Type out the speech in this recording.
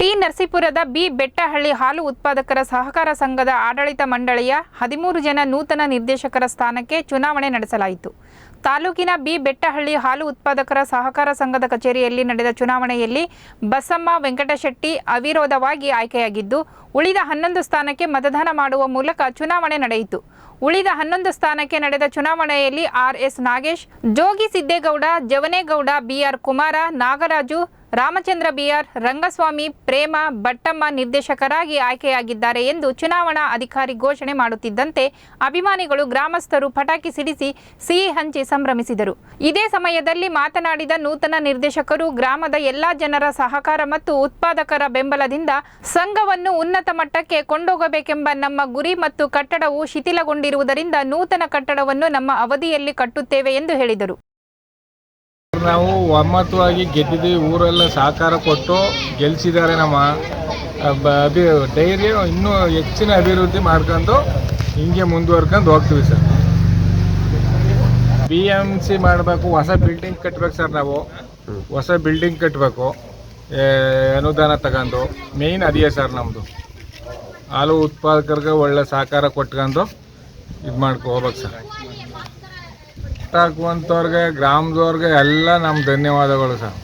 T ನರಸೀಪುರದ B Bettahalli ಹಾಲು ಉತ್ಪಾದಕರ ಸಹಕಾರ ಸಂಘದ ಆಡಳಿತ ಮಂಡಳಿಯ ಹದಿಮೂರು ಜನ ನೂತನ ನಿರ್ದೇಶಕರ ಸ್ಥಾನಕ್ಕೆ ಚುನಾವಣೆ ನಡೆಸಲಾಯಿತು. ತಾಲೂಕಿನ ಬಿ ಬೆಟ್ಟಹಳ್ಳಿ ಹಾಲು ಉತ್ಪಾದಕರ ಸಹಕಾರ ಸಂಘದ ಕಚೇರಿಯಲ್ಲಿ ನಡೆದ ಚುನಾವಣೆಯಲ್ಲಿ ಬಸಮ್ಮ ವೆಂಕಟಶೆಟ್ಟಿ ಅವಿರೋಧವಾಗಿ ಆಯ್ಕೆಯಾಗಿದ್ದು, ಉಳಿದ ಹನ್ನೊಂದು ಸ್ಥಾನಕ್ಕೆ ಮತದಾನ ಮಾಡುವ ಮೂಲಕ ಚುನಾವಣೆ ನಡೆಯಿತು. ಉಳಿದ ಹನ್ನೊಂದು ಸ್ಥಾನಕ್ಕೆ ನಡೆದ ಚುನಾವಣೆಯಲ್ಲಿ R S Nagesh, Jogi Siddegowda, Javanegowda B R Kumara, Nagaraju, Ramachandra B R Rangaswamy, Prema, Battamma ನಿರ್ದೇಶಕರಾಗಿ ಆಯ್ಕೆಯಾಗಿದ್ದಾರೆ ಎಂದು ಚುನಾವಣಾ ಅಧಿಕಾರಿ ಘೋಷಣೆ ಮಾಡುತ್ತಿದ್ದಂತೆ ಅಭಿಮಾನಿಗಳು ಗ್ರಾಮಸ್ಥರು ಪಟಾಕಿ ಸಿಡಿಸಿ ಸಿಹಿ ಹಂಚಿ ಸಂಭ್ರಮಿಸಿದರು. ಇದೇ ಸಮಯದಲ್ಲಿ ಮಾತನಾಡಿದ ನೂತನ ನಿರ್ದೇಶಕರು, ಗ್ರಾಮದ ಎಲ್ಲಾ ಜನರ ಸಹಕಾರ ಮತ್ತು ಉತ್ಪಾದಕರ ಬೆಂಬಲದಿಂದ ಸಂಘವನ್ನು ಉನ್ನತ ಮಟ್ಟಕ್ಕೆ ಕೊಂಡೋಗಬೇಕೆಂಬ ನಮ್ಮ ಗುರಿ ಮತ್ತು ಕಟ್ಟಡವು ಶಿಥಿಲಗೊಂಡಿರುವುದರಿಂದ ನೂತನ ಕಟ್ಟಡವನ್ನು ನಮ್ಮ ಅವಧಿಯಲ್ಲಿ ಕಟ್ಟುತ್ತೇವೆ ಎಂದು ಹೇಳಿದರು. ನಾವು ಒಮ್ಮತವಾಗಿ ಗೆದ್ದಿದ್ದೀವಿ, ಊರೆಲ್ಲ ಸಹಕಾರ ಕೊಟ್ಟು ಗೆಲ್ಸಿದ್ದಾರೆ ನಮ್ಮ ಅಭಿ ಡೈರಿ ಇನ್ನೂ ಹೆಚ್ಚಿನ ಅಭಿವೃದ್ಧಿ ಮಾಡ್ಕೊಂಡು ಹಿಂಗೆ ಮುಂದುವರ್ಕೊಂಡು ಹೋಗ್ತೀವಿ ಸರ್. ಬಿ ಎಂ ಸಿ ಮಾಡಬೇಕು, ಹೊಸ ಬಿಲ್ಡಿಂಗ್ ಕಟ್ಬೇಕು ಸರ್ ನಾವು. ಹೊಸ ಬಿಲ್ಡಿಂಗ್ ಕಟ್ಟಬೇಕು ಅನುದಾನ ತಗೊಂಡು. ಮೇಯ್ನ್ ಅದೇ ಸರ್ ನಮ್ಮದು ಹಾಲು ಉತ್ಪಾದಕರಿಗೆ ಒಳ್ಳೆ ಸಹಕಾರ ಕೊಟ್ಕೊಂಡು ಇದು ಮಾಡ್ಕೊ ಹೋಗ್ಬೇಕು ಸರ್. ಹಾಕುವಂಥವ್ರಿಗೆ ಗ್ರಾಮದವ್ರಿಗೆ ಎಲ್ಲ ನಮ್ಮ ಧನ್ಯವಾದಗಳು ಸರ್.